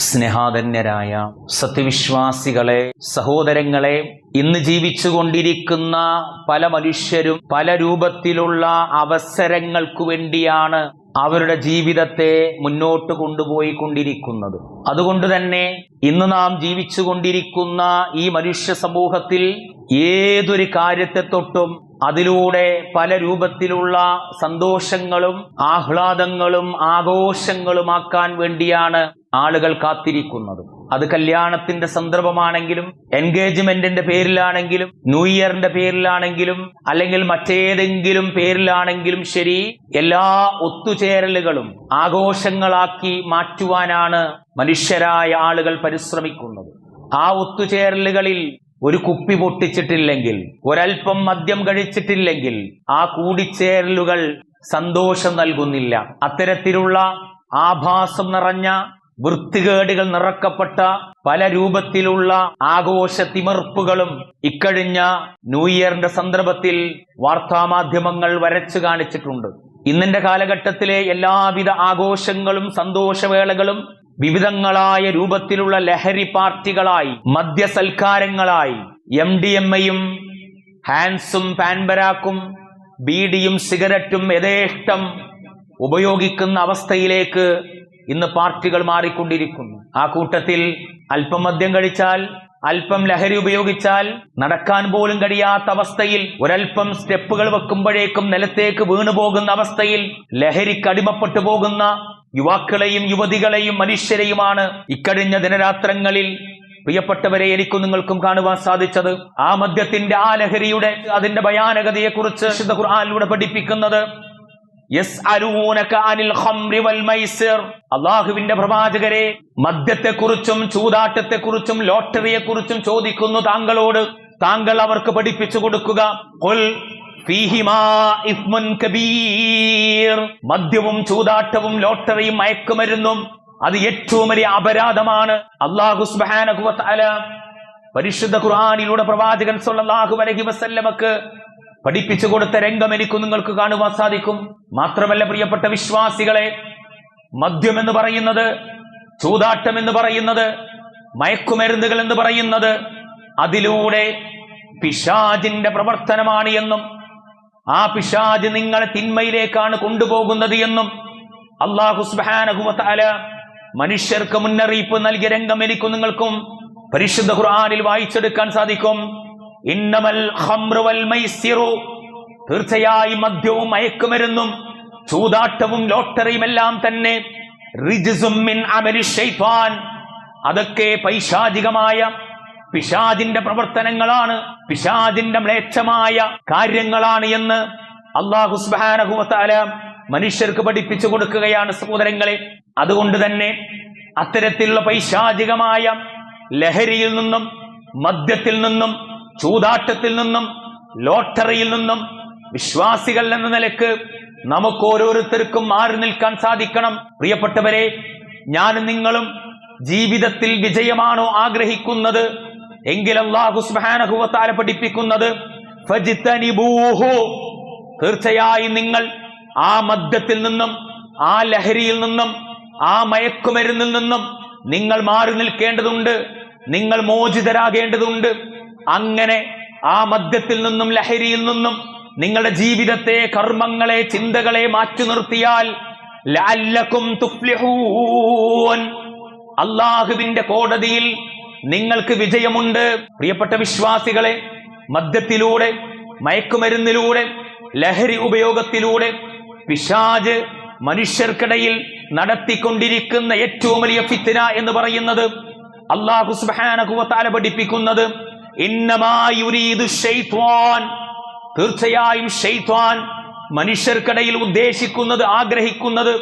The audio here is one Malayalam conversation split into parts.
സ്നേഹാധന്യരായ സത്യവിശ്വാസികളെ സഹോദരങ്ങളെ ഇന്ന് ജീവിച്ചുകൊണ്ടിരിക്കുന്ന പല മനുഷ്യരും പല രൂപത്തിലുള്ള അവസരങ്ങൾക്കു വേണ്ടിയാണ് അവരുടെ ജീവിതത്തെ മുന്നോട്ട് കൊണ്ടുപോയി കൊണ്ടിരിക്കുന്നത് അതുകൊണ്ട് തന്നെ ഇന്ന് നാം ജീവിച്ചുകൊണ്ടിരിക്കുന്ന ഈ മനുഷ്യ സമൂഹത്തിൽ ഏതൊരു കാര്യത്തെ തൊട്ടും അതിലൂടെ പല രൂപത്തിലുള്ള സന്തോഷങ്ങളും ആഹ്ലാദങ്ങളും ആഘോഷങ്ങളുമാക്കാൻ വേണ്ടിയാണ് ആളുകൾ കാത്തിരിക്കുന്നത്. അത് കല്യാണത്തിന്റെ സന്ദർഭമാണെങ്കിലും എൻഗേജ്മെന്റിന്റെ പേരിലാണെങ്കിലും ന്യൂ ഇയറിന്റെ പേരിലാണെങ്കിലും അല്ലെങ്കിൽ മറ്റേതെങ്കിലും പേരിലാണെങ്കിലും ശരി എല്ലാ ഒത്തുചേരലുകളും ആഘോഷങ്ങളാക്കി മാറ്റുവാനാണ് മനുഷ്യരായ ആളുകൾ പരിശ്രമിക്കുന്നത്. ആ ഒത്തുചേരലുകളിൽ ഒരു കുപ്പി പൊട്ടിച്ചിട്ടില്ലെങ്കിൽ ഒരൽപ്പം മദ്യം കഴിച്ചിട്ടില്ലെങ്കിൽ ആ കൂടിച്ചേരലുകൾ സന്തോഷം നൽകുന്നില്ല. അത്തരത്തിലുള്ള ആഭാസം നിറഞ്ഞ വൃത്തികേടുകൾ നിറക്കപ്പെട്ട പല രൂപത്തിലുള്ള ആഘോഷ തിമർപ്പുകളും ഇക്കഴിഞ്ഞ ന്യൂ ഇയറിന്റെ സന്ദർഭത്തിൽ വാർത്താമാധ്യമങ്ങൾ വരച്ചു കാണിച്ചിട്ടുണ്ട്. ഇന്നിന്റെ കാലഘട്ടത്തിലെ എല്ലാവിധ ആഘോഷങ്ങളും സന്തോഷവേളകളും വിവിധങ്ങളായ രൂപത്തിലുള്ള ലഹരി പാർട്ടികളായി മദ്യസൽക്കാരങ്ങളായി എം ഡി എം എയും ഹാൻസും പാൻബരാക്കും ബീഡിയും സിഗരറ്റും യഥേഷ്ടം ഉപയോഗിക്കുന്ന അവസ്ഥയിലേക്ക് ഇന്ന് പാർട്ടികൾ മാറിക്കൊണ്ടിരിക്കുന്നു. ആ കൂട്ടത്തിൽ അല്പം മദ്യം കഴിച്ചാൽ അല്പം ലഹരി ഉപയോഗിച്ചാൽ നടക്കാൻ പോലും കഴിയാത്ത അവസ്ഥയിൽ ഒരൽപ്പം സ്റ്റെപ്പുകൾ വെക്കുമ്പോഴേക്കും നിലത്തേക്ക് വീണുപോകുന്ന അവസ്ഥയിൽ ലഹരിക്ക് അടിമപ്പെട്ടു പോകുന്ന യുവാക്കളെയും യുവതികളെയും മനുഷ്യരെയുമാണ് ഇക്കഴിഞ്ഞ ദിനരാത്രങ്ങളിൽ പ്രിയപ്പെട്ടവരെ എനിക്കും നിങ്ങൾക്കും കാണുവാൻ സാധിച്ചത്. ആ മദ്യത്തിന്റെ ആ ലഹരിയുടെ അതിന്റെ ഭയാനകതയെക്കുറിച്ച് വിശുദ്ധ ഖുർആാനിലൂടെ പഠിപ്പിക്കുന്നത് അള്ളാഹുവിന്റെ പ്രവാചകരെ മദ്യത്തെക്കുറിച്ചും ചൂതാട്ടത്തെക്കുറിച്ചും ലോട്ടറിയെക്കുറിച്ചും ചോദിക്കുന്നു താങ്കളോട്. താങ്കൾ അവർക്ക് പഠിപ്പിച്ചു കൊടുക്കുക. മദ്യവും ചൂതാട്ടവും ലോട്ടറിയും മയക്കുമരുന്നും അത് ഏറ്റവും വലിയ അപരാധമാണ്. അള്ളാഹു സുബ്ഹാനഹു വ പരിശുദ്ധ ഖുർആനിലൂടെ പ്രവാചകൻ സല്ലല്ലാഹു അലൈഹി വസല്ലമക്ക് പഠിപ്പിച്ചു കൊടുത്ത രംഗം എനിക്ക് നിങ്ങൾക്ക് കാണുവാൻ സാധിക്കും. മാത്രമല്ല പ്രിയപ്പെട്ട വിശ്വാസികളെ മദ്യം എന്ന് പറയുന്നത് ചൂതാട്ടം എന്ന് പറയുന്നത് മയക്കുമരുന്നുകൾ എന്ന് പറയുന്നത് അതിലൂടെ പിശാജിന്റെ പ്രവർത്തനമാണ് എന്നും ആ പിശാജ് നിങ്ങളെ തിന്മയിലേക്കാണ് കൊണ്ടുപോകുന്നത് എന്നും അള്ളാഹു സുബ്ഹാനഹുവതആല മനുഷ്യർക്ക് മുന്നറിയിപ്പ് നൽകിയ രംഗം എനിക്കും നിങ്ങൾക്കും പരിശുദ്ധ ഖുർആാനിൽ വായിച്ചെടുക്കാൻ സാധിക്കും. തീർച്ചയായും മദ്യവും മയക്കുമരുന്നും ചൂതാട്ടവും ലോട്ടറിയും എല്ലാം തന്നെ അതൊക്കെ പൈശാചികമായ പിശാജിന്റെ പ്രവർത്തനങ്ങളാണ് പിശാദിന്റെ മ്ലേച്ഛമായ കാര്യങ്ങളാണ് എന്ന് അള്ളാഹു തആല മനുഷ്യർക്ക് പഠിപ്പിച്ചു കൊടുക്കുകയാണ് സഹോദരങ്ങളെ. അതുകൊണ്ട് തന്നെ അത്തരത്തിലുള്ള പൈശാചികമായ ലഹരിയിൽ നിന്നും മദ്യത്തിൽ നിന്നും ചൂതാട്ടത്തിൽ നിന്നും ലോട്ടറിയിൽ നിന്നും വിശ്വാസികൾ എന്ന നിലയ്ക്ക് നമുക്ക് ഓരോരുത്തർക്കും മാറി നിൽക്കാൻ സാധിക്കണം. പ്രിയപ്പെട്ടവരെ ഞാനും നിങ്ങളും ജീവിതത്തിൽ വിജയമാണോ ആഗ്രഹിക്കുന്നത്? എങ്കിൽ അള്ളാഹു സുബ്ഹാനഹു വ പഠിപ്പിക്കുന്നത്? തീർച്ചയായും നിങ്ങൾ ആ മദ്യത്തിൽ നിന്നും ആ ലഹരിയിൽ നിന്നും ആ മയക്കുമരുന്നിൽ നിന്നും നിങ്ങൾ മാറി നിൽക്കേണ്ടതുണ്ട് നിങ്ങൾ മോചിതരാകേണ്ടതുണ്ട്. അങ്ങനെ ആ മദ്യത്തിൽ നിന്നും ലഹരിയിൽ നിന്നും നിങ്ങളുടെ ജീവിതത്തെ കർമ്മങ്ങളെ ചിന്തകളെ മാറ്റി നിർത്തിയാൽ അല്ലാഹുവിന്റെ കോടതിയിൽ നിങ്ങൾക്ക് വിജയമുണ്ട്. പ്രിയപ്പെട്ട വിശ്വാസികളെ മദ്യത്തിലൂടെ മയക്കുമരുന്നിലൂടെ ലഹരി ഉപയോഗത്തിലൂടെ പിശാജ് മനുഷ്യർക്കിടയിൽ നടത്തിക്കൊണ്ടിരിക്കുന്ന ഏറ്റവും വലിയ ഫിത്തിന എന്ന് പറയുന്നത് അള്ളാഹു സുബാനകുവത്താല പഠിപ്പിക്കുന്നത് തീർച്ചയായും മനുഷ്യർക്കിടയിൽ ഉദ്ദേശിക്കുന്നത് ആഗ്രഹിക്കുന്നത്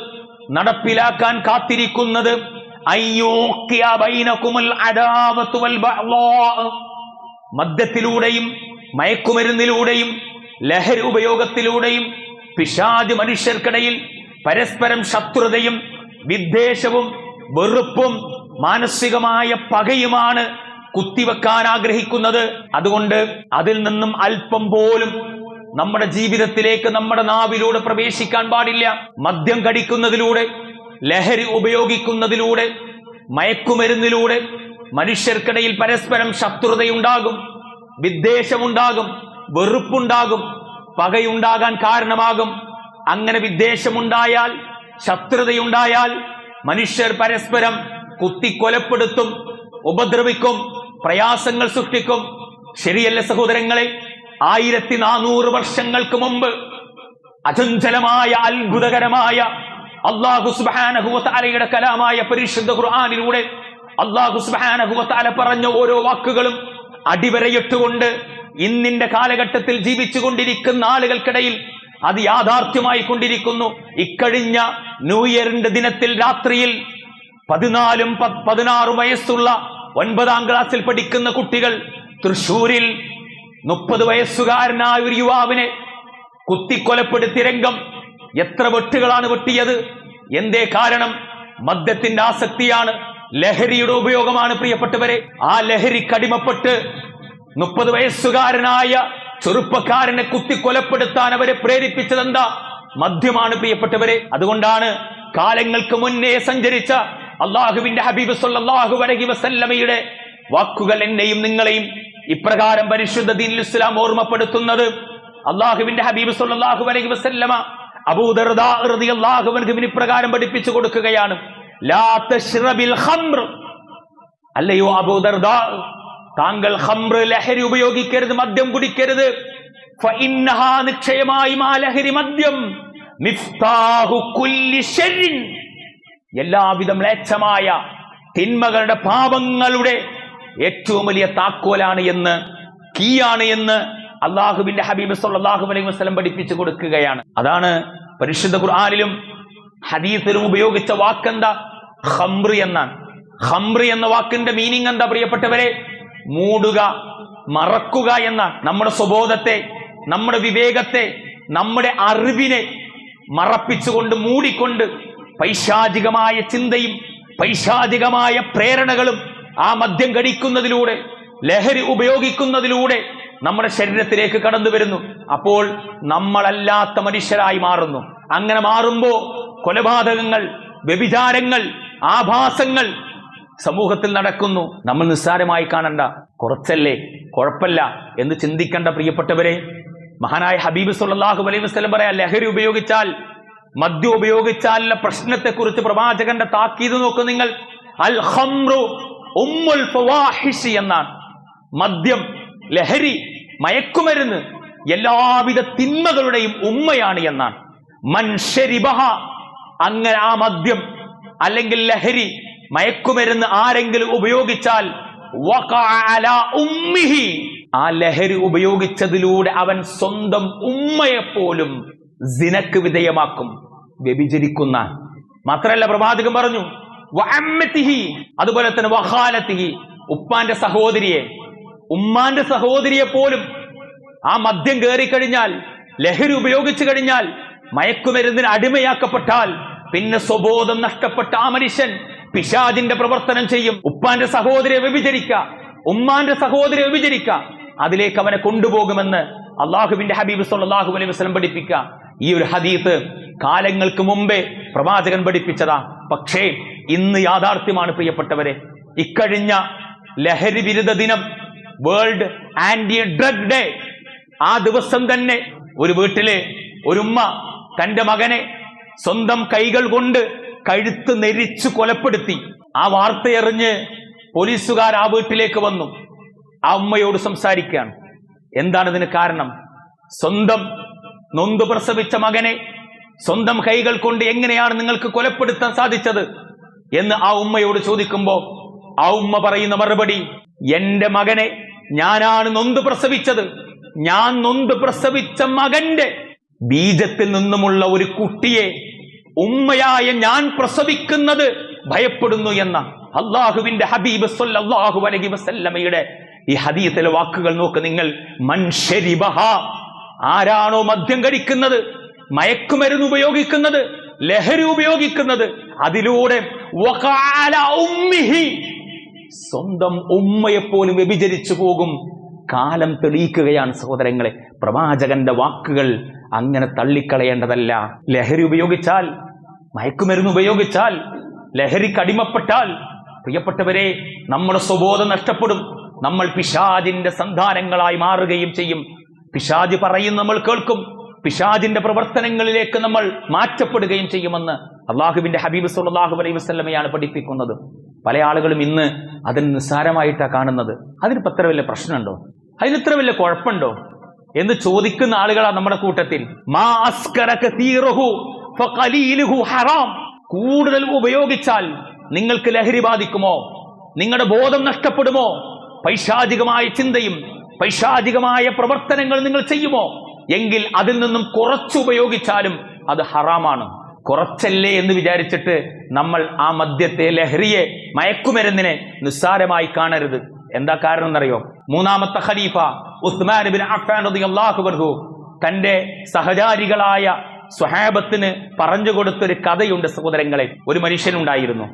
നടപ്പിലാക്കാൻ കാത്തിരിക്കുന്നത് മദ്യത്തിലൂടെയും മയക്കുമരുന്നിലൂടെയും ലഹരി ഉപയോഗത്തിലൂടെയും പിശാജ് മനുഷ്യർക്കിടയിൽ പരസ്പരം ശത്രുതയും വിദ്വേഷവും വെറുപ്പും മാനസികമായ പകയുമാണ് കുത്തിവെക്കാൻ ആഗ്രഹിക്കുന്നത്. അതുകൊണ്ട് അതിൽ നിന്നും അല്പം പോലും നമ്മുടെ ജീവിതത്തിലേക്ക് നമ്മുടെ നാവിലൂടെ പ്രവേശിക്കാൻ പാടില്ല. മദ്യം കടിക്കുന്നതിലൂടെ ലഹരി ഉപയോഗിക്കുന്നതിലൂടെ മയക്കുമരുന്നിലൂടെ മനുഷ്യർക്കിടയിൽ പരസ്പരം ശത്രുതയുണ്ടാകും വിദ്വേഷമുണ്ടാകും വെറുപ്പുണ്ടാകും പകയുണ്ടാകാൻ കാരണമാകും. അങ്ങനെ വിദ്വേഷമുണ്ടായാൽ ശത്രുതയുണ്ടായാൽ മനുഷ്യർ പരസ്പരം കുത്തിക്കൊലപ്പെടുത്തും ഉപദ്രവിക്കും പ്രയാസങ്ങൾ സൃഷ്ടിക്കും. ശരിയല്ല സഹോദരങ്ങളെ? ആയിരത്തി നാനൂറ് വർഷങ്ങൾക്ക് മുമ്പ് അചഞ്ചലമായ അത്ഭുതകരമായ അള്ളാഹു കലാമായ പരിശുദ്ധ ഖുർആാനിലൂടെ അള്ളാഹു പറഞ്ഞ ഓരോ വാക്കുകളും അടിവരയിട്ടുകൊണ്ട് ഇന്നിന്റെ കാലഘട്ടത്തിൽ ജീവിച്ചു കൊണ്ടിരിക്കുന്ന ആളുകൾക്കിടയിൽ അത് യാഥാർത്ഥ്യമായി കൊണ്ടിരിക്കുന്നു. ഇക്കഴിഞ്ഞ ന്യൂ ഇയറിന്റെ ദിനത്തിൽ രാത്രിയിൽ പതിനാലും പതിനാറും വയസ്സുള്ള ഒൻപതാം ക്ലാസ്സിൽ പഠിക്കുന്ന കുട്ടികൾ തൃശൂരിൽ മുപ്പത് വയസ്സുകാരനായ ഒരു യുവാവിനെ കുത്തിക്കൊലപ്പെടുത്തി രംഗം എത്ര വെട്ടുകളാണ് വെട്ടിയത്? എന്തേ കാരണം? മദ്യത്തിന്റെ ആസക്തിയാണ് ലഹരിയുടെ ഉപയോഗമാണ് പ്രിയപ്പെട്ടവരെ. ആ ലഹരി കടിമപ്പെട്ട് മുപ്പത് വയസ്സുകാരനായ ചെറുപ്പക്കാരനെ കുത്തി കൊലപ്പെടുത്താൻ അവരെ പ്രേരിപ്പിച്ചതെന്താ? മദ്യമാണ് പ്രിയപ്പെട്ടവരെ. അതുകൊണ്ടാണ് കാലങ്ങൾക്ക് മുന്നേ സഞ്ചരിച്ച അള്ളാഹുവിന്റെ ഹബീബ് സല്ലാഹു അലൈഹി വസല്ലമയുടെ വാക്കുകൾ എന്നെയും നിങ്ങളെയും ഇപ്രകാരം പരിശുദ്ധ ദീൻ ഇസ്ലാം ഓർമ്മപ്പെടുത്തുന്നത്. അള്ളാഹുവിന്റെ ഹബീബ് സല്ലാഹു അലൈഹി വസല്ലമ അബൂദർദാ റളിയല്ലാഹു അൻഹുവിന് ഇപ്രകാരം പഠിപ്പിച്ചു കൊടുക്കുകയാണ്. അല്ലയോ അബൂദർദാ താങ്കൾ ഖംർ ലഹരി ഉപയോഗിക്കരുത് മദ്യം കുടിക്കരുത്. ലഹരി മദ്യം. എല്ലാവിധ മ്ലേച്ഛമായ തിന്മകളുടെ പാപങ്ങളുടെ ഏറ്റവും വലിയ താക്കോലാണ് എന്ന് കീയാണ് എന്ന് അള്ളാഹുബിന്റെ ഹബീബ് സല്ലല്ലാഹു അലൈഹി വസ്ലം പഠിപ്പിച്ചു കൊടുക്കുകയാണ്. അതാണ് പരിശുദ്ധ ഖുർആാനിലും ഹദീസിലും ഉപയോഗിച്ച വാക്കെന്താ? ഹംറി എന്നാണ്. ഹംറി എന്ന വാക്കിന്റെ മീനിങ് എന്താ പ്രിയപ്പെട്ടവരെ? മൂടുക മറക്കുക എന്ന നമ്മുടെ സ്വബോധത്തെ നമ്മുടെ വിവേകത്തെ നമ്മുടെ അറിവിനെ മറപ്പിച്ചുകൊണ്ട് മൂടിക്കൊണ്ട് പൈശാചികമായ ചിന്തയും പൈശാചികമായ പ്രേരണകളും ആ മദ്യം കടിക്കുന്നതിലൂടെ ലഹരി ഉപയോഗിക്കുന്നതിലൂടെ നമ്മുടെ ശരീരത്തിലേക്ക് കടന്നു വരുന്നു. അപ്പോൾ നമ്മളല്ലാത്ത മനുഷ്യരായി മാറുന്നു. അങ്ങനെ മാറുമ്പോൾ കൊലപാതകങ്ങൾ വ്യഭിചാരങ്ങൾ ആഭാസങ്ങൾ സമൂഹത്തിൽ നടക്കുന്നു. നമ്മൾ നിസ്സാരമായി കാണണ്ട. കുറച്ചല്ലേ? കുഴപ്പമില്ല എന്ന് ചിന്തിക്കേണ്ട പ്രിയപ്പെട്ടവരെ മഹാനായ ഹബീബ് സുല്ലാഹു അലൈഹി വസ്ലം പറയാ ലഹരി ഉപയോഗിച്ചാൽ മദ്യം ഉപയോഗിച്ചാലുള്ള പ്രശ്നത്തെക്കുറിച്ച് പ്രവാചകന്റെ താക്കീത് നോക്കൂ നിങ്ങൾ. അൽ ഹംറു ഉമ്മുൽ എന്നാണ്. മദ്യം ലഹരി മയക്കുമരുന്ന് എല്ലാവിധ തിന്മകളുടെയും ഉമ്മയാണ് എന്നാണ്. മൻഷരിബഹ അങ്ങനെ ആ മദ്യം അല്ലെങ്കിൽ ലഹരി മയക്കുമരുന്ന് ആരെങ്കിലും ഉപയോഗിച്ചാൽ ഉമ്മിഹി. ആ ലഹരി ഉപയോഗിച്ചതിലൂടെ അവൻ സ്വന്തം ഉമ്മയെപ്പോലും സിനക്ക് വിധേയമാക്കും വ്യഭിചരിക്കുന്ന. മാത്രല്ല പ്രവാചകൻ പറഞ്ഞു അതുപോലെ തന്നെ വഹാലത്തിഹി ഉപ്പാന്റെ സഹോദരിയെ. ഉമ്മാന്റെ സഹോദരിയെ പോലും ആ മദ്യം കയറിക്കഴിഞ്ഞാൽ ലഹരി ഉപയോഗിച്ചു കഴിഞ്ഞാൽ മയക്കുമരുന്നിന് അടിമയാക്കപ്പെട്ടാൽ പിന്നെ സ്വബോധം നഷ്ടപ്പെട്ട ആ മനുഷ്യൻ പിശാദിന്റെ പ്രവർത്തനം ചെയ്യും. ഉപ്പാന്റെ സഹോദരിയെ വ്യഭിചരിക്ക ഉമ്മാന്റെ സഹോദരിയെ വ്യഭിചരിക്ക അതിലേക്ക് അവനെ കൊണ്ടുപോകുമെന്ന് അള്ളാഹുവിന്റെ ഹബീബ് സല്ലാഹു അലൈഹി വസ്ലം പഠിപ്പിക്ക. ഈ ഒരു ഹദീത്ത് കാലങ്ങൾക്ക് മുമ്പേ പ്രവാചകൻ പഠിപ്പിച്ചതാ. പക്ഷേ ഇന്ന് യാഥാർത്ഥ്യമാണ് പ്രിയപ്പെട്ടവരെ ഇക്കഴിഞ്ഞ ലഹരി വിരുദ്ധ ദിനം വേൾഡ് ആന്റി ഡ്രഗ് ഡേ ആ ദിവസം തന്നെ ഒരു വീട്ടിലെ ഒരു ഉമ്മ തന്റെ മകനെ സ്വന്തം കൈകൾ കൊണ്ട് കഴുത്ത് നെരിച്ചു കൊലപ്പെടുത്തി. ആ വാർത്തയറിഞ്ഞ് പോലീസുകാർ ആ വീട്ടിലേക്ക് വന്നു. ആ ഉമ്മയോട് സംസാരിക്കുകയാണ്. എന്താണ് ഇതിന് കാരണം? സ്വന്തം നൊന്തു പ്രസവിച്ച മകനെ സ്വന്തം കൈകൾ കൊണ്ട് എങ്ങനെയാണ് നിങ്ങൾക്ക് കൊലപ്പെടുത്താൻ സാധിച്ചത് എന്ന് ആ ഉമ്മയോട് ചോദിക്കുമ്പോൾ ആ ഉമ്മ പറയുന്ന മറുപടി എന്റെ മകനെ ഞാനാണ് നൊന്ത് പ്രസവിച്ചത്. ഞാൻ നൊന്ത് പ്രസവിച്ച മകന്റെ ബീജത്തിൽ നിന്നുമുള്ള ഒരു കുട്ടിയെ ഉമ്മയായ ഞാൻ പ്രസവിക്കുന്നത് ഭയപ്പെടുന്നു എന്ന അള്ളാഹുവിന്റെ ഹബീബ് അള്ളാഹു അലൈഹി വസല്ലമയുടെ ഈ ഹദീസിലെ വാക്കുകൾ നോക്ക് നിങ്ങൾ. മൻഷരിബഹ ആരാണോ മദ്യം കഴിക്കുന്നത് മയക്കുമരുന്ന് ഉപയോഗിക്കുന്നത് ലഹരി ഉപയോഗിക്കുന്നത് അതിലൂടെ സ്വന്തം ഉമ്മയെപ്പോലും വ്യഭിചരിച്ചു പോകും. കാലം തെളിയിക്കുകയാണ് സഹോദരങ്ങളെ. പ്രവാചകന്റെ വാക്കുകൾ അങ്ങനെ തള്ളിക്കളയേണ്ടതല്ല. ലഹരി ഉപയോഗിച്ചാൽ മയക്കുമരുന്ന് ഉപയോഗിച്ചാൽ ലഹരിക്ക് അടിമപ്പെട്ടാൽ പ്രിയപ്പെട്ടവരെ നമ്മുടെ സ്വബോധം നഷ്ടപ്പെടും. നമ്മൾ പിശാജിന്റെ സന്താനങ്ങളായി മാറുകയും ചെയ്യും. പിശാജ് പറയും നമ്മൾ കേൾക്കും. പിശാജിന്റെ പ്രവർത്തനങ്ങളിലേക്ക് നമ്മൾ മാറ്റപ്പെടുകയും ചെയ്യുമെന്ന് അള്ളാഹുവിന്റെ ഹബീബ് സുല്ലാഹു അലൈഹി വസ്ലമയാണ് പഠിപ്പിക്കുന്നത്. പല ആളുകളും ഇന്ന് അതിന് നിസ്സാരമായിട്ടാണ് കാണുന്നത്. അതിന് എത്ര വലിയ പ്രശ്നമുണ്ടോ? അതിനിത്ര വലിയ കുഴപ്പമുണ്ടോ? എന്ന് ചോദിക്കുന്ന ആളുകളാണ് നമ്മുടെ കൂട്ടത്തിൽ. ഹറാം. കൂടുതൽ ഉപയോഗിച്ചാൽ നിങ്ങൾക്ക് ലഹരി ബാധിക്കുമോ? നിങ്ങളുടെ ബോധം നഷ്ടപ്പെടുമോ? പൈശാചികമായ ചിന്തയും പൈശാചികമായ പ്രവർത്തനങ്ങൾ നിങ്ങൾ ചെയ്യുമോ? എങ്കിൽ അതിൽ നിന്നും കുറച്ച് ഉപയോഗിച്ചാലും അത് ഹറാമാണ്. കുറച്ചല്ലേ എന്ന് വിചാരിച്ചിട്ട് നമ്മൾ ആ മദ്യത്തെ ലഹരിയെ മയക്കുമരുന്നിനെ നിസ്സാരമായി കാണരുത്. എന്താ കാരണം എന്നറിയോ? മൂന്നാമത്തെ ഖലീഫ ഉസ്മാൻ ബിൻ അഫ്ഫാൻ റളിയല്ലാഹു അൻഹു തന്റെ സഹചാരികളായ സ്വഹാബത്തിന് പറഞ്ഞു കൊടുത്തൊരു കഥയുണ്ട് സഹോദരങ്ങളെ. ഒരു മനുഷ്യനുണ്ടായിരുന്നു.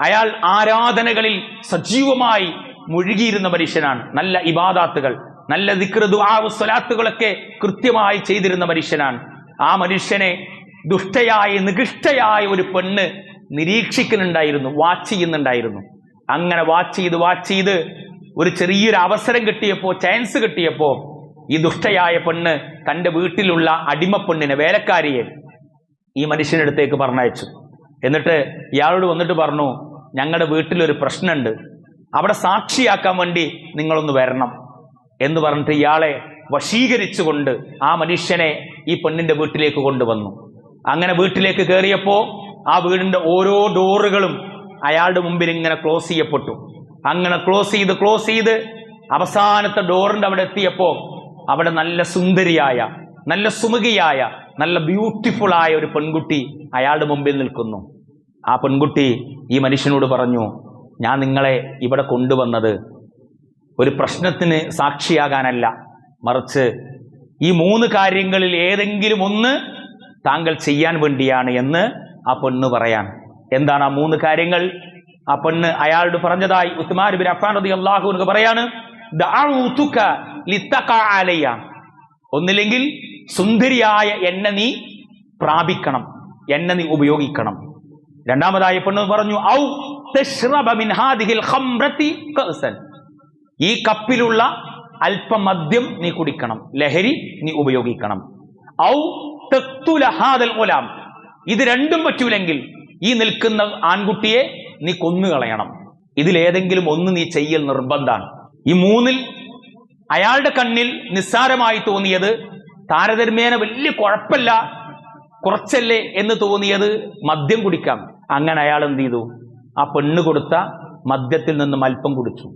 അയാൾ ആരാധനകളിൽ സജീവമായി മുഴുകിയിരുന്ന മനുഷ്യനാണ്. നല്ല ഇബാദാത്തുകൾ നല്ല ദിക്ർ ദുആ സ്വലാത്തുകളൊക്കെ കൃത്യമായി ചെയ്തിരുന്ന മനുഷ്യനാണ്. ആ മനുഷ്യനെ ദുഷ്ടയായ നികൃഷ്ടയായ ഒരു പെണ്ണ് നിരീക്ഷിക്കുന്നുണ്ടായിരുന്നു വാച്ച് ചെയ്യുന്നുണ്ടായിരുന്നു. അങ്ങനെ വാച്ച് ചെയ്ത് വാച്ച് ചെയ്ത് ഒരു ചെറിയൊരു അവസരം കിട്ടിയപ്പോൾ ചാൻസ് കിട്ടിയപ്പോൾ ഈ ദുഷ്ടയായ പെണ്ണ് തന്റെ വീട്ടിലുള്ള അടിമ പെണ്ണിനെ വേലക്കാരിയെ ഈ മനുഷ്യനടുത്തേക്ക് പറഞ്ഞയച്ചു. എന്നിട്ട് ഇയാളോട് വന്നിട്ട് പറഞ്ഞു ഞങ്ങളുടെ വീട്ടിലൊരു പ്രശ്നമുണ്ട് അവിടെ സാക്ഷിയാക്കാൻ വേണ്ടി നിങ്ങളൊന്ന് വരണം. എന്ന് പറഞ്ഞിട്ട് ഇയാളെ വശീകരിച്ചുകൊണ്ട് ആ മനുഷ്യനെ ഈ പെണ്ണിന്റെ വീട്ടിലേക്ക് കൊണ്ടുവന്നു. അങ്ങനെ വീട്ടിലേക്ക് കയറിയപ്പോൾ ആ വീടിന്റെ ഓരോ ഡോറുകളും അയാളുടെ മുമ്പിൽ ഇങ്ങനെ ക്ലോസ് ചെയ്യപ്പെട്ടു. അങ്ങനെ ക്ലോസ് ചെയ്ത് ക്ലോസ് ചെയ്ത് അവസാനത്തെ ഡോറിന്റെ അവിടെ എത്തിയപ്പോൾ അവിടെ നല്ല സുന്ദരിയായ നല്ല സുമുഖിയായ നല്ല ബ്യൂട്ടിഫുൾ ആയ ഒരു പെൺകുട്ടി അയാളുടെ മുമ്പിൽ നിൽക്കുന്നു. ആ പെൺകുട്ടി ഈ മനുഷ്യനോട് പറഞ്ഞു ഞാൻ നിങ്ങളെ ഇവിടെ കൊണ്ടുവന്നത് ഒരു പ്രശ്നത്തിന് സാക്ഷിയാകാനല്ല. മറിച്ച് ഈ മൂന്ന് കാര്യങ്ങളിൽ ഏതെങ്കിലും ഒന്ന് താങ്കൾ ചെയ്യാൻ വേണ്ടിയാണ് എന്ന് ആ പെണ്ണ് പറയാൻ. എന്താണ് ആ മൂന്ന് കാര്യങ്ങൾ? ആ പെണ്ണ് അയാളോട് പറഞ്ഞതായി ഉസ്മാൻ ബിൻ അഫാൻ റളിയല്ലാഹു അള്ളാഹു പറയാണ് ലിത്തഖ അലയ്യ. ഒന്നില്ലെങ്കിൽ സുന്ദരിയായ എന്നെ നീ പ്രാപിക്കണം എന്നെ നീ ഉപയോഗിക്കണം. രണ്ടാമതായി പെണ്ണ് പറഞ്ഞു ഔ മിൻ ഹാദിഹിൽ ഈ കപ്പിലുള്ള അല്പം മദ്യം നീ കുടിക്കണം. ലഹരി നീ ഉപയോഗിക്കണം. ഔ തഖ്തുല ഒലാം ഇത് രണ്ടും പറ്റൂലെങ്കിൽ ഈ നിൽക്കുന്ന ആൺകുട്ടിയെ നീ കൊന്നുകളയണം. ഇതിലേതെങ്കിലും ഒന്ന് നീ ചെയ്യൽ നിർബന്ധമാണ് ഈ മൂന്നിൽ അയാളുടെ കണ്ണിൽ നിസ്സാരമായി തോന്നിയത് താരതമ്യേന വലിയ കുഴപ്പമില്ല കുറച്ചല്ലേ എന്ന് തോന്നിയത് മദ്യം കുടിക്കാം. അങ്ങനെ അയാൾ എന്ത് ചെയ്തു? ആ പെണ്ണ് കൊടുത്ത മദ്യത്തിൽ നിന്നും അല്പം കുടിച്ചു.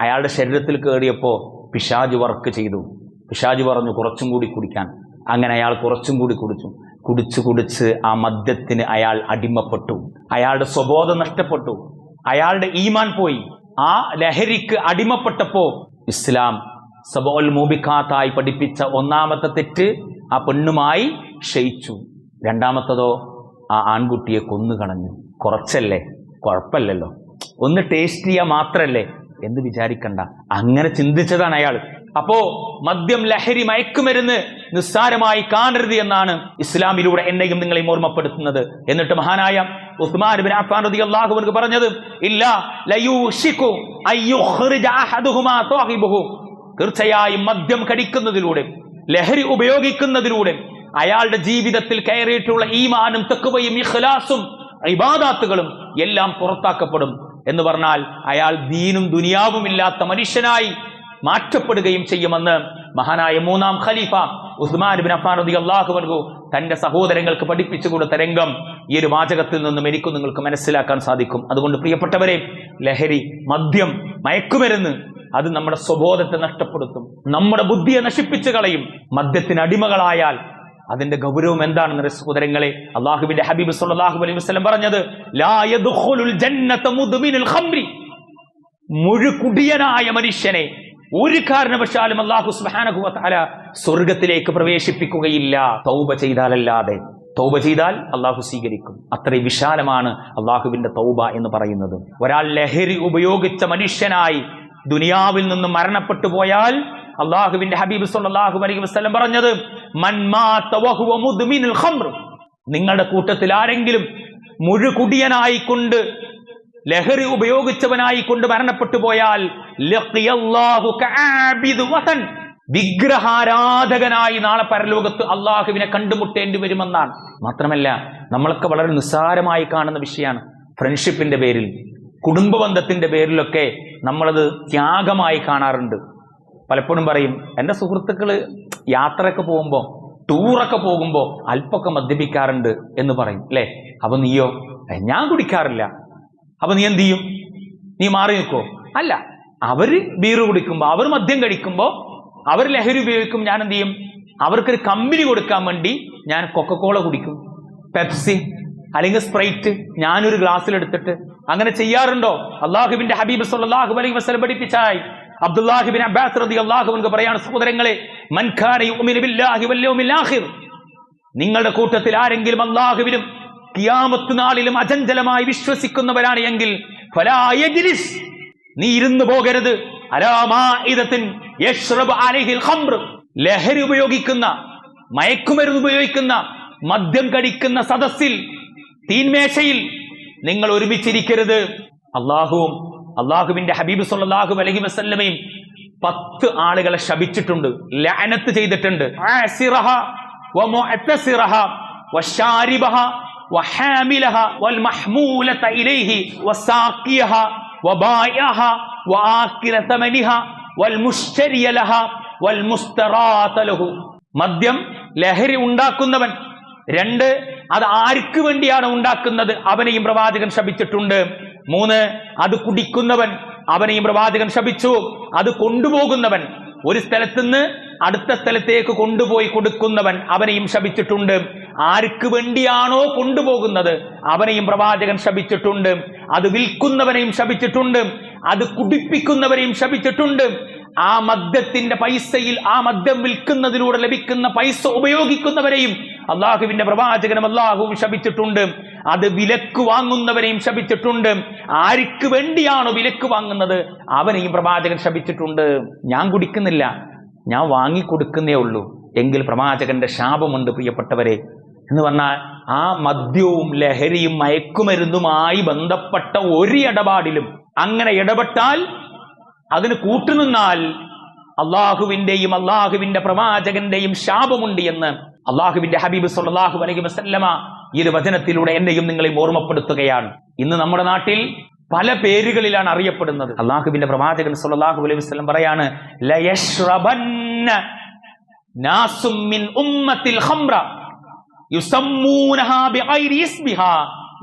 അയാളുടെ ശരീരത്തിൽ കയറിയപ്പോ പിശാജ് വർക്ക് ചെയ്തു. പിശാജ് പറഞ്ഞു കുറച്ചും കൂടി കുടിക്കാൻ. അങ്ങനെ അയാൾ കുറച്ചും കൂടി കുടിച്ചു. കുടിച്ച് കുടിച്ച് ആ മദ്യത്തിന് അയാൾ അടിമപ്പെട്ടു. അയാളുടെ സ്വബോധം നഷ്ടപ്പെട്ടു. അയാളുടെ ഈമാൻ പോയി. ആ ലഹരിക്ക് അടിമപ്പെട്ടപ്പോ ഇസ്ലാം സബോൽ മൂബിക്കാത്തായി പഠിപ്പിച്ച ഒന്നാമത്തെ തെറ്റ് ആ പെണ്ണുമായി ക്ഷയിച്ചു. രണ്ടാമത്തതോ ആ ആൺകുട്ടിയെ കൊന്നു കളഞ്ഞു കുറച്ചല്ലേ? കുഴപ്പമില്ലല്ലോ. ഒന്ന് ടേസ്റ്റ് ചെയ്യാൻ മാത്രല്ലേ? എന്ന് വിചാരിക്കണ്ട. അങ്ങനെ ചിന്തിച്ചതാണ് അയാൾ അപ്പോ മദ്യം ലഹരി മയക്കുമരുന്ന് നിസ്സാരമായി കാണരുത് എന്നാണ് ഇസ്ലാമിലൂടെ എന്നെയും നിങ്ങളെയും ഓർമ്മപ്പെടുത്തുന്നത്. എന്നിട്ട് മഹാനായ ഉസ്മാൻ ബിൻ അഫ്ഫാൻ റളിയല്ലാഹു അൻഹു പറഞ്ഞത് ഇല്ല തീർച്ചയായും മദ്യം കടിക്കുന്നതിലൂടെ ലഹരി ഉപയോഗിക്കുന്നതിലൂടെ അയാളുടെ ജീവിതത്തിൽ കയറിയിട്ടുള്ള ഈമാനും തെക്കുവയും ഇഖ്ലാസും ഇബാദാത്തുകളും എല്ലാം പുറത്താക്കപ്പെടും. എന്ന് പറഞ്ഞാൽ അയാൾ ദീനും ദുനിയാവും ഇല്ലാത്ത മനുഷ്യനായി മാറ്റപ്പെടുകയും ചെയ്യുമെന്ന് മഹാനായ മൂന്നാം ഖലീഫ ഉസ്മാൻ ബിൻ അഫ്ഫാൻ അള്ളാഹു വർഗു തന്റെ സഹോദരങ്ങൾക്ക് പഠിപ്പിച്ചു കൊടുത്ത രംഗം ഈ ഒരു വാചകത്തിൽ നിന്നും എനിക്കും നിങ്ങൾക്ക് മനസ്സിലാക്കാൻ സാധിക്കും. അതുകൊണ്ട് പ്രിയപ്പെട്ടവരെ ലഹരി മദ്യം മയക്കുമരുന്ന് അത് നമ്മുടെ സ്വബോധത്തെ നഷ്ടപ്പെടുത്തും. നമ്മുടെ ബുദ്ധിയെ നശിപ്പിച്ചു കളയും. മദ്യത്തിന് അടിമകളായാൽ അതിന്റെ ഗൗരവം എന്താണെന്ന് സഹോദരങ്ങളെ അള്ളാഹുബിന്റെ ഹബീബ് സല്ലാഹു അലൈഹി വസ്ലം പറഞ്ഞത് മുഴുകുടിയനായ മനുഷ്യനെ ഒരു കാരണവശാലും അള്ളാഹു സുബ്ഹാനഹു വതആല സ്വർഗത്തിലേക്ക് പ്രവേശിപ്പിക്കുകയില്ല. തൗബ ചെയ്താലല്ലാതെ. തൗബ ചെയ്താൽ അള്ളാഹു സ്വീകരിക്കും. അത്രയും വിശാലമാണ് അള്ളാഹുവിന്റെ തൗബ എന്ന് പറയുന്നത്. ഒരാൾ ലഹരി ഉപയോഗിച്ച മനുഷ്യനായി ദുനിയാവിൽ നിന്ന് മരണപ്പെട്ടു പോയാൽ അള്ളാഹുവിന്റെ ഹബീബ് സല്ലാഹു അലൈഹി വസ്ലം പറഞ്ഞത് നിങ്ങളുടെ കൂട്ടത്തിൽ ആരെങ്കിലും മുഴുകുടിയനായിക്കൊണ്ട് ലഹരി ഉപയോഗിച്ചവനായിക്കൊണ്ട് മരണപ്പെട്ടു പോയാൽ. വിഗ്രഹാരാധകനായി നാളെ പരലോകത്ത് അള്ളാഹുവിനെ കണ്ടുമുട്ടേണ്ടി വരുമെന്നാണ്. മാത്രമല്ല നമ്മളൊക്കെ വളരെ നിസ്സാരമായി കാണുന്ന വിഷയമാണ്. ഫ്രണ്ട്ഷിപ്പിന്റെ പേരിൽ കുടുംബ ബന്ധത്തിന്റെ പേരിലൊക്കെ നമ്മളത് ത്യാഗമായി കാണാറുണ്ട്. പലപ്പോഴും പറയും എന്റെ സുഹൃത്തുക്കൾ യാത്രയൊക്കെ പോകുമ്പോൾ ടൂറൊക്കെ പോകുമ്പോൾ അല്പമൊക്കെ മദ്യപിക്കാറുണ്ട് എന്ന് പറയും അല്ലേ അപ്പൊ നീയോ "ഏ, ഞാൻ കുടിക്കാറില്ല. അപ്പൊ നീ എന്ത് ചെയ്യും? നീ മാറി നിൽക്കോ അല്ല അവർ ബീറ് കുടിക്കുമ്പോ അവർ മദ്യം കഴിക്കുമ്പോ അവർ ലഹരി ഉപയോഗിക്കും ഞാൻ എന്ത് ചെയ്യും? അവർക്കൊരു കമ്പനി കൊടുക്കാൻ വേണ്ടി ഞാൻ കൊക്കക്കോള കുടിക്കും. പെപ്സി അല്ലെങ്കിൽ സ്പ്രൈറ്റ് ഞാനൊരു ഗ്ലാസ്സിൽ എടുത്തിട്ട് അങ്ങനെ ചെയ്യാറുണ്ടോ? അള്ളാഹുബിന്റെ ഹബീബ് സല്ലല്ലാഹു അലൈഹി വസ്ലം പഠിപ്പിച്ചായി. അബ്ദുല്ലാഹിബിൻ അബ്ബാസ് റതി പറയാണ് സഹോദരങ്ങളെ നിങ്ങളുടെ കൂട്ടത്തിൽ ആരെങ്കിലും അള്ളാഹുവിനും കിയാമത്ത് നാളിലും അചഞ്ചലമായി വിശ്വസിക്കുന്നവരാണ് എങ്കിൽ. നീ ഇരുന്നു പോകരുത്. ലഹരി ഉപയോഗിക്കുന്ന മയക്കുമരുന്ന് ഉപയോഗിക്കുന്ന മദ്യം കടിക്കുന്ന സദസ്സിൽ തീന്മേശയിൽ നിങ്ങൾ ഒരുമിച്ചിരിക്കരുത് അള്ളാഹുവും അള്ളാഹുവിന്റെ ഹബീബ് സല്ലല്ലാഹു അലഹി വസ്ല്ലമയും പത്ത് ആളുകളെ ശപിച്ചിട്ടുണ്ട് ലഅനത്ത് ചെയ്തിട്ടുണ്ട്. മദ്യം ലഹരി ഉണ്ടാക്കുന്നവൻ രണ്ട് അത് ആർക്ക് വേണ്ടിയാണ് ഉണ്ടാക്കുന്നത്? അവനെയും പ്രവാചകൻ ശപിച്ചിട്ടുണ്ട്. മൂന്ന് അത് കുടിക്കുന്നവൻ അവനെയും പ്രവാചകൻ ശപിച്ചു. അത് കൊണ്ടുപോകുന്നവൻ ഒരു സ്ഥലത്തുനിന്ന് അടുത്ത സ്ഥലത്തേക്ക് കൊണ്ടുപോയി കൊടുക്കുന്നവൻ അവനെയും ശപിച്ചിട്ടുണ്ട്. ആർക്ക് വേണ്ടിയാണോ കൊണ്ടുപോകുന്നത്? അവനെയും പ്രവാചകൻ ശപിച്ചിട്ടുണ്ട്. അത് വിൽക്കുന്നവനെയും ശപിച്ചിട്ടുണ്ട്. അത് കുടിപ്പിക്കുന്നവരെയും ശപിച്ചിട്ടുണ്ട്. ആ മദ്യത്തിന്റെ പൈസയിൽ ആ മദ്യം വിൽക്കുന്നതിലൂടെ ലഭിക്കുന്ന പൈസ ഉപയോഗിക്കുന്നവരെയും അള്ളാഹുവിന്റെ പ്രവാചകനും അള്ളാഹുവും ശപിച്ചിട്ടുണ്ട്. അത് വിലക്ക് വാങ്ങുന്നവരെയും ശപിച്ചിട്ടുണ്ട്. ആർക്ക് വേണ്ടിയാണോ വിലക്ക് വാങ്ങുന്നത്? അവനെയും പ്രവാചകൻ ശപിച്ചിട്ടുണ്ട്. ഞാൻ കുടിക്കുന്നില്ല. ഞാൻ വാങ്ങിക്കൊടുക്കുന്നേ ഉള്ളൂ. എങ്കിൽ പ്രവാചകന്റെ ശാപമുണ്ട് പ്രിയപ്പെട്ടവരെ. എന്ന് പറഞ്ഞാൽ ആ മദ്യവും ലഹരിയും മയക്കുമരുന്നുമായി ബന്ധപ്പെട്ട ഒരു ഇടപാടിലും അങ്ങനെ ഇടപെട്ടാൽ അതിന് കൂട്ടുനിന്നാൽ അള്ളാഹുവിന്റെയും അള്ളാഹുവിന്റെ പ്രവാചകന്റെയും ശാപമുണ്ട് എന്ന് അള്ളാഹുവിന്റെ ഹബീബ് സല്ലല്ലാഹു അലൈഹി വസല്ലമ ഈ ഒരു വചനത്തിലൂടെ എന്നെയും നിങ്ങളെയും ഓർമ്മപ്പെടുത്തുകയാണ്. ഇന്ന് നമ്മുടെ നാട്ടിൽ പല പേരുകളിലാണ് അറിയപ്പെടുന്നത്. അള്ളാഹുവിന്റെ പ്രവാചകൻ സല്ലല്ലാഹു അലൈഹി വസ്ലം പറയാണ്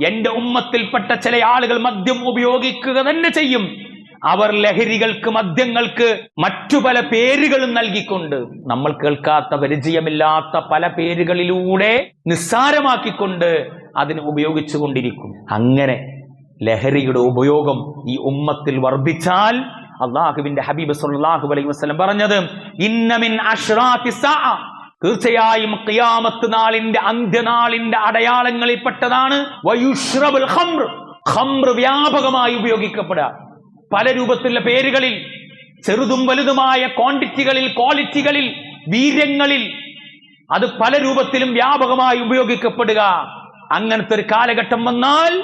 എന്റെ ഉമ്മത്തിൽപ്പെട്ട ചില ആളുകൾ മദ്യം ഉപയോഗിക്കുക തന്നെ ചെയ്യും. അവർ ലഹരികൾക്ക് മദ്യങ്ങൾക്ക് മറ്റു പല പേരുകളും നൽകിക്കൊണ്ട് നമ്മൾ കേൾക്കാത്ത പരിചയമില്ലാത്ത പല പേരുകളിലൂടെ നിസ്സാരമാക്കിക്കൊണ്ട് അതിന് ഉപയോഗിച്ചു കൊണ്ടിരിക്കും. അങ്ങനെ ലഹരിയുടെ ഉപയോഗം ഈ ഉമ്മത്തിൽ വർദ്ധിച്ചാൽ അള്ളാഹുവിന്റെ ഹബീബ് സല്ലല്ലാഹു അലൈഹി വസ്ലം പറഞ്ഞത് ഇന്നമിൻ തീർച്ചയായും ഖിയാമത്ത് നാളിന്റെ അന്ത്യനാളിന്റെ അടയാളങ്ങളിൽപ്പെട്ടതാണ് ഖംർ വ്യാപകമായി ഉപയോഗിക്കപ്പെടുക. പല രൂപത്തിലുള്ള പേരുകളിൽ ചെറുതും വലുതുമായ ക്വാണ്ടിറ്റികളിൽ ക്വാളിറ്റികളിൽ വീര്യങ്ങളിൽ അത് പല രൂപത്തിലും വ്യാപകമായി ഉപയോഗിക്കപ്പെടുക. അങ്ങനത്തെ ഒരു കാലഘട്ടം വന്നാൽ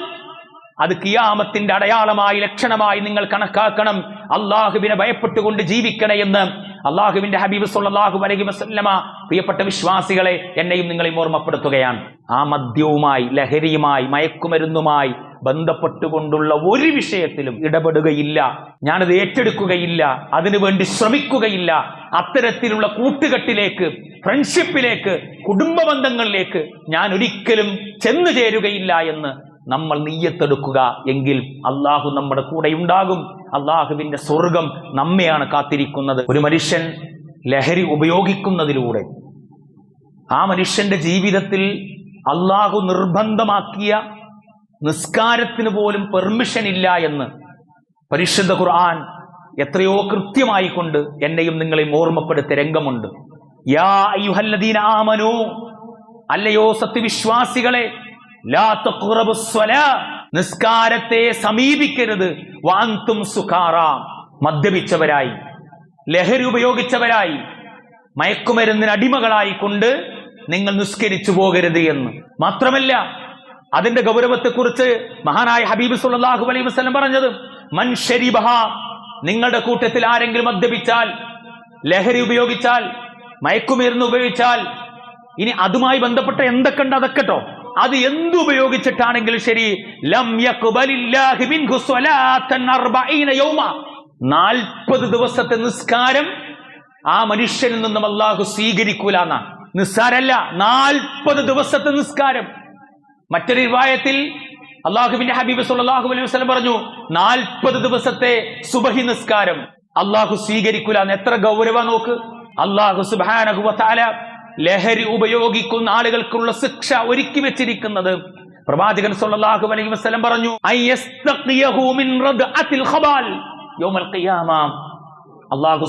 അത് കിയാമത്തിന്റെ അടയാളമായി ലക്ഷണമായി നിങ്ങൾ കണക്കാക്കണം. അള്ളാഹുവിനെ ഭയപ്പെട്ടുകൊണ്ട് ജീവിക്കണേ എന്ന്. അള്ളാഹുവിന്റെ ഹബീബ് സുല്ലാഹു വലഹി വസല്ലമ പ്രിയപ്പെട്ട വിശ്വാസികളെ എന്നെയും നിങ്ങളെയും ഓർമ്മപ്പെടുത്തുകയാണ്. ആ മദ്യവുമായി ലഹരിയുമായി മയക്കുമരുന്നുമായി ബന്ധപ്പെട്ടുകൊണ്ടുള്ള ഒരു വിഷയത്തിലും ഇടപെടുകയില്ല. ഞാനത് ഏറ്റെടുക്കുകയില്ല. അതിനുവേണ്ടി ശ്രമിക്കുകയില്ല. അത്തരത്തിലുള്ള കൂട്ടുകെട്ടിലേക്ക് ഫ്രണ്ട്ഷിപ്പിലേക്ക് കുടുംബ ബന്ധങ്ങളിലേക്ക് ഞാൻ ഒരിക്കലും ചെന്നു ചേരുകയില്ല എന്ന് നമ്മൾ നെയ്യത്തെടുക്കുക എങ്കിൽ അള്ളാഹു നമ്മുടെ കൂടെ ഉണ്ടാകും അള്ളാഹുവിന്റെ സ്വർഗം നമ്മയാണ് കാത്തിരിക്കുന്നത്. ഒരു മനുഷ്യൻ ലഹരി ഉപയോഗിക്കുന്നതിലൂടെ ആ മനുഷ്യന്റെ ജീവിതത്തിൽ അള്ളാഹു നിർബന്ധമാക്കിയ നിസ്കാരത്തിന് പോലും പെർമിഷൻ ഇല്ല എന്ന് പരിശുദ്ധ ഖുർആൻ എത്രയോ കൃത്യമായി കൊണ്ട് എന്നെയും നിങ്ങളെയും ഓർമ്മപ്പെടുത്തിയ രംഗമുണ്ട്. യാ അയ്യുഹല്ലദീന ആമനു അല്ലയോ സത്യവിശ്വാസികളെ നിസ്കാരത്തെ സമീപിക്കരുത് വാന്തും സുഖാറ. മദ്യപിച്ചവരായി ലഹരി ഉപയോഗിച്ചവരായി മയക്കുമരുന്നിന് അടിമകളായി കൊണ്ട് നിങ്ങൾ നിസ്കരിച്ചു പോകരുത് എന്ന്. മാത്രമല്ല അതിന്റെ ഗൗരവത്തെക്കുറിച്ച് മഹാനായ ഹബീബ് സുല്ലാഹു അലൈഹി വസ്ലം പറഞ്ഞത് മൻ ഷരിബഹ നിങ്ങളുടെ കൂട്ടത്തിൽ ആരെങ്കിലും മദ്യപിച്ചാൽ ലഹരി ഉപയോഗിച്ചാൽ മയക്കുമരുന്ന് ഉപയോഗിച്ചാൽ ഇനി അതുമായി ബന്ധപ്പെട്ട എന്തൊക്കെ ഉണ്ട് അതൊക്കെട്ടോ അത് എന്തുപയോഗിച്ചിട്ടാണെങ്കിലും ശരി ലം നാൽപ്പത് ദിവസത്തെ നിസ്കാരം ആ മനുഷ്യനിൽ നിന്നും അള്ളാഹു സ്വീകരിക്കൂലെന്നാണ് നിസ്സാരല്ല നാൽപ്പത് ദിവസത്തെ നിസ്കാരം. മറ്റൊരു വിവാഹത്തിൽ അള്ളാഹുബിന്റെ ഹബീബ് സുല്ലാഹു അലൈഹി വസ്ലം പറഞ്ഞു നാൽപ്പത് ദിവസത്തെ സുബഹി നിസ്കാരം അള്ളാഹു സ്വീകരിക്കൂല എന്ന് എത്ര ഗൗരവ നോക്ക്. അള്ളാഹു സുബ്ഹാനഹു വതആല ലഹരി ഉപയോഗിക്കുന്ന ആളുകൾക്കുള്ള ശിക്ഷ ഒരുക്കി വെച്ചിരിക്കുന്നത് പ്രവാചകൻ സുല്ലാഹു അലൈഹി വസ്ലം പറഞ്ഞു അള്ളാഹു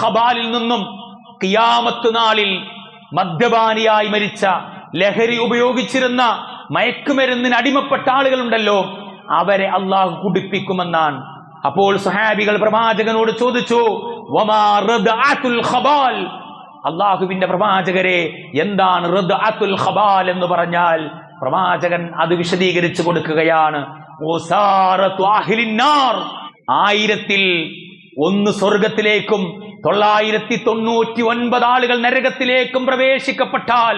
ഖബാലിൽ നിന്നും ഖിയാമത്ത് നാളിൽ മദ്യപാനിയായി മരിച്ച ലഹരി ഉപയോഗിച്ചിരുന്ന മയക്കുമരുന്നിന് അടിമപ്പെട്ട ആളുകളുണ്ടല്ലോ അവരെ അള്ളാഹു കുടിപ്പിക്കുമെന്നാണ് അപ്പോൾ സഹാബികൾ പ്രവാചകനോട് ചോദിച്ചു? അള്ളാഹുവിന്റെ പ്രവാചകരെ എന്താണ് റദ്അത്തുൽ ഖബാൽ എന്ന് പറഞ്ഞാൽ പ്രവാചകൻ അത് വിശദീകരിച്ചു കൊടുക്കുകയാണ്. ആയിരത്തിൽ ഒന്ന് സ്വർഗത്തിലേക്കും തൊള്ളായിരത്തി തൊണ്ണൂറ്റി ഒൻപത് ആളുകൾ നരകത്തിലേക്കും പ്രവേശിക്കപ്പെട്ടാൽ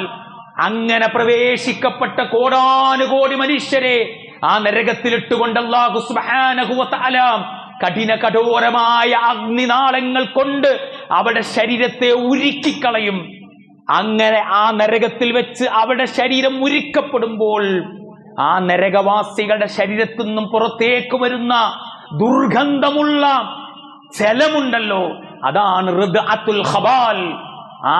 അങ്ങനെ പ്രവേശിക്കപ്പെട്ട കോടാനുകോടി മനുഷ്യരെ ആ നരകത്തിലിട്ടുകൊണ്ട് വ തആല കഠിന കഠോരമായ അഗ്നിനാളങ്ങൾ കൊണ്ട് അവിടെ ശരീരത്തെ ഉരുക്കിക്കളയും. അങ്ങനെ ആ നരകത്തിൽ വെച്ച് അവിടെ ശരീരം ഉരുക്കപ്പെടുമ്പോൾ ആ നരകവാസികളുടെ ശരീരത്തു നിന്നും പുറത്തേക്ക് വരുന്ന ദുർഗന്ധമുള്ള ജലമുണ്ടല്ലോ. അതാണ് അത്തുൽ ഖബാൽ. ആ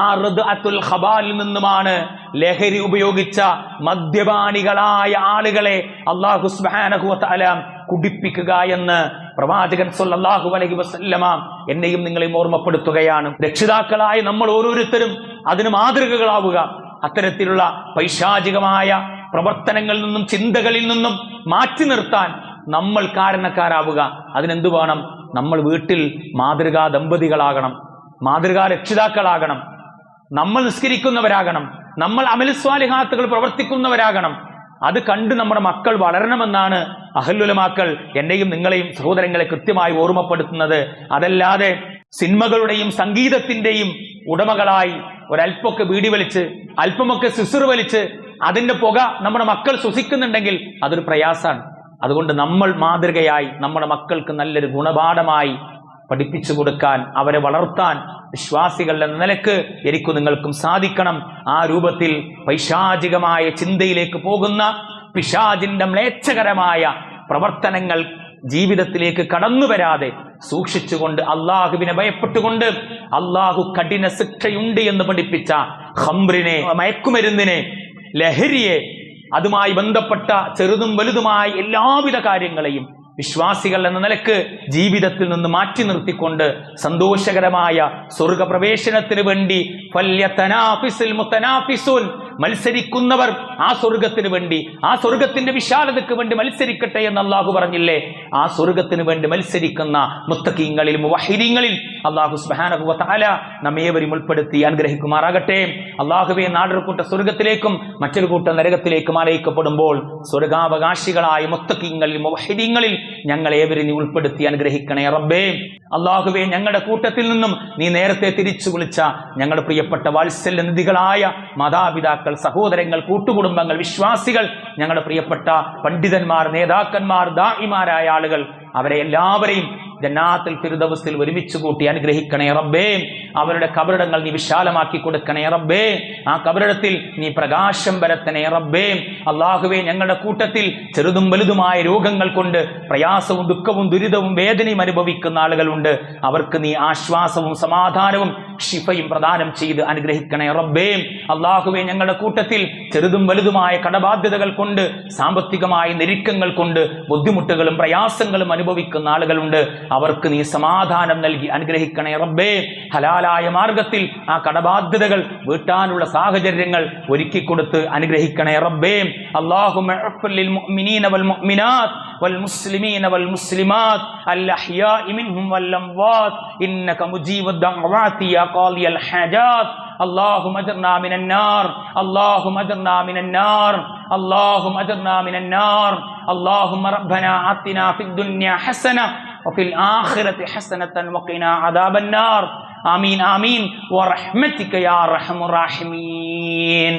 അത്തുൽ ഖബാലിൽ നിന്നുമാണ് ലഹരി ഉപയോഗിച്ച മദ്യപാനികളായ ആളുകളെ അള്ളാഹു സുബ്ഹാനഹു വതആല കുടിപ്പിക്കുക എന്ന് പ്രവാചകൻ സല്ലല്ലാഹു അലൈഹി വസല്ലമ എന്നെയും നിങ്ങളെയും ഓർമ്മപ്പെടുത്തുകയാണ്. രക്ഷിതാക്കളായ നമ്മൾ ഓരോരുത്തരും അതിന് മാതൃകകളാവുക. അത്തരത്തിലുള്ള പൈശാചികമായ പ്രവർത്തനങ്ങളിൽ നിന്നും ചിന്തകളിൽ നിന്നും മാറ്റി നിർത്താൻ നമ്മൾ കാരണക്കാരാവുക. അതിനെന്തു വേണം? നമ്മൾ വീട്ടിൽ മാതൃകാ ദമ്പതികളാകണം. മാതൃകാ രക്ഷിതാക്കളാകണം. നമ്മൾ നിസ്കരിക്കുന്നവരാകണം. നമ്മൾ അമലസ്വാലിഹാത്തുകൾ പ്രവർത്തിക്കുന്നവരാകണം. അത് കണ്ട് നമ്മുടെ മക്കൾ വളരണമെന്നാണ് അഹല്ലുലമാക്കൾ എന്നെയും നിങ്ങളെയും സഹോദരങ്ങളെ കൃത്യമായി ഓർമ്മപ്പെടുത്തുന്നത്. അതല്ലാതെ സിനിമകളുടെയും സംഗീതത്തിന്റെയും ഉടമകളായി ഒരല്പമൊക്കെ വീടി വലിച്ച് അല്പമൊക്കെ സിസുർ വലിച്ച് അതിന്റെ പുക നമ്മുടെ മക്കൾ ശ്വസിക്കുന്നുണ്ടെങ്കിൽ അതൊരു പ്രയാസാണ് അതുകൊണ്ട് നമ്മൾ മാതൃകയായി നമ്മുടെ മക്കൾക്ക് നല്ലൊരു ഗുണപാഠമായി പഠിപ്പിച്ചു കൊടുക്കാൻ അവരെ വളർത്താൻ വിശ്വാസികൾ എന്ന നിലയ്ക്ക് എനിക്കും നിങ്ങൾക്കും സാധിക്കണം. ആ രൂപത്തിൽ പൈശാചികമായ ചിന്തയിലേക്ക് പോകുന്ന പിശാചിന്റെ മ്ലേച്ഛകരമായ പ്രവർത്തനങ്ങൾ ജീവിതത്തിലേക്ക് കടന്നു വരാതെ സൂക്ഷിച്ചുകൊണ്ട് അള്ളാഹുവിനെ ഭയപ്പെട്ടുകൊണ്ട് അള്ളാഹു കഠിന ശിക്ഷയുണ്ട് എന്ന് പഠിപ്പിച്ച ഹംറിനെ മയക്കുമരുന്നിനെ ലഹരിയെ അതുമായി ബന്ധപ്പെട്ട ചെറുതും വലുതുമായ എല്ലാവിധ കാര്യങ്ങളെയും വിശ്വാസികൾ എന്ന നിലയ്ക്ക് ജീവിതത്തിൽ നിന്ന് മാറ്റി നിർത്തിക്കൊണ്ട് സന്തോഷകരമായ സ്വർഗപ്രവേശനത്തിന് വേണ്ടി മത്സരിക്കുന്നവർ ആ സ്വർഗത്തിന് വേണ്ടി ആ സ്വർഗത്തിന്റെ വിശാലതയ്ക്ക് വേണ്ടി മത്സരിക്കട്ടെ എന്ന് അള്ളാഹു പറഞ്ഞില്ലേ? ആ സ്വർഗത്തിന് വേണ്ടി മത്സരിക്കുന്ന മുത്തക്കീങ്ങളിൽ മുവഹിദീങ്ങളിൽ അള്ളാഹു സുബ്ഹാനഹു വതആല നമ്മേവരും ഉൾപ്പെടുത്തി അനുഗ്രഹിക്കുമാറാകട്ടെ. അള്ളാഹുവെ നാടൊരു കൂട്ട സ്വർഗത്തിലേക്കും മറ്റൊരു കൂട്ട നരകത്തിലേക്കും അറിയിക്കപ്പെടുമ്പോൾ സ്വർഗാവകാശികളായ മുത്തക്കീങ്ങളിൽ മുവഹിദീങ്ങളിൽ ഞങ്ങളേവരും ഉൾപ്പെടുത്തി അനുഗ്രഹിക്കണേ റബ്ബേ. അള്ളാഹുവെ ഞങ്ങളുടെ കൂട്ടത്തിൽ നിന്നും നീ നേരത്തെ തിരിച്ചു വിളിച്ച ഞങ്ങളുടെ പ്രിയപ്പെട്ട വാത്സല്യ നിധികളായ മാതാപിതാക്കൾ സഹോദരങ്ങൾ കൂട്ടുകുടുംബങ്ങൾ വിശ്വാസികൾ ഞങ്ങളുടെ പ്രിയപ്പെട്ട പണ്ഡിതന്മാർ നേതാക്കന്മാർ ദാഹിമാരായ ആളുകൾ അവരെ എല്ലാവരെയും ജന്നാത്തിൽ ഫിർദൗസിൽ ഒരുമിച്ച് കൂട്ടി അനുഗ്രഹിക്കണേ റബ്ബേ. അവരുടെ കബറിടങ്ങൾ നീ വിശാലമാക്കി കൊടുക്കണേ റബ്ബേ. ആ കബറിടത്തിൽ നീ പ്രകാശം വരത്തണേ റബ്ബേ. അള്ളാഹുവേ ഞങ്ങളുടെ കൂട്ടത്തിൽ ചെറുതും വലുതുമായ രോഗങ്ങൾ കൊണ്ട് പ്രയാസവും ദുഃഖവും ദുരിതവും വേദനയും അനുഭവിക്കുന്ന ആളുകളുണ്ട്. അവർക്ക് നീ ആശ്വാസവും സമാധാനവും ഷിഫയും പ്രദാനം ചെയ്ത് അനുഗ്രഹിക്കണേ റബ്ബേ. അള്ളാഹുവെ ഞങ്ങളുടെ കൂട്ടത്തിൽ ചെറുതും വലുതുമായ കടബാധ്യതകൾ കൊണ്ട് സാമ്പത്തികമായ ഞെരുക്കങ്ങൾ കൊണ്ട് ബുദ്ധിമുട്ടുകളും പ്രയാസങ്ങളും അനുഭവിക്കുന്ന ആളുകളുണ്ട്. അവർക്ക് നീ സമാധാനം നൽകി അനുഗ്രഹിക്കണേ റബ്ബേ ഹലാലായ മാർഗത്തിൽ ആ കടബാധ്യതകൾ വീട്ടാനുള്ള സാഹചര്യങ്ങൾ ഒരുക്കി കൊടുത്ത് അനുഗ്രഹിക്കണേ റബ്ബേ അള്ളാഹു والمسلمين والمسلمات الأحياء منهم والأموات إنك مجيب الدعوات يا قاضي الحاجات اللهم اجرنا من النار اللهم اجرنا من النار اللهم اجرنا من النار اللهم ربنا آتنا في الدنيا حسنة وفي الآخرة حسنة وقنا عذاب النار. آمين آمين. ورحمتك يا أرحم الراحمين.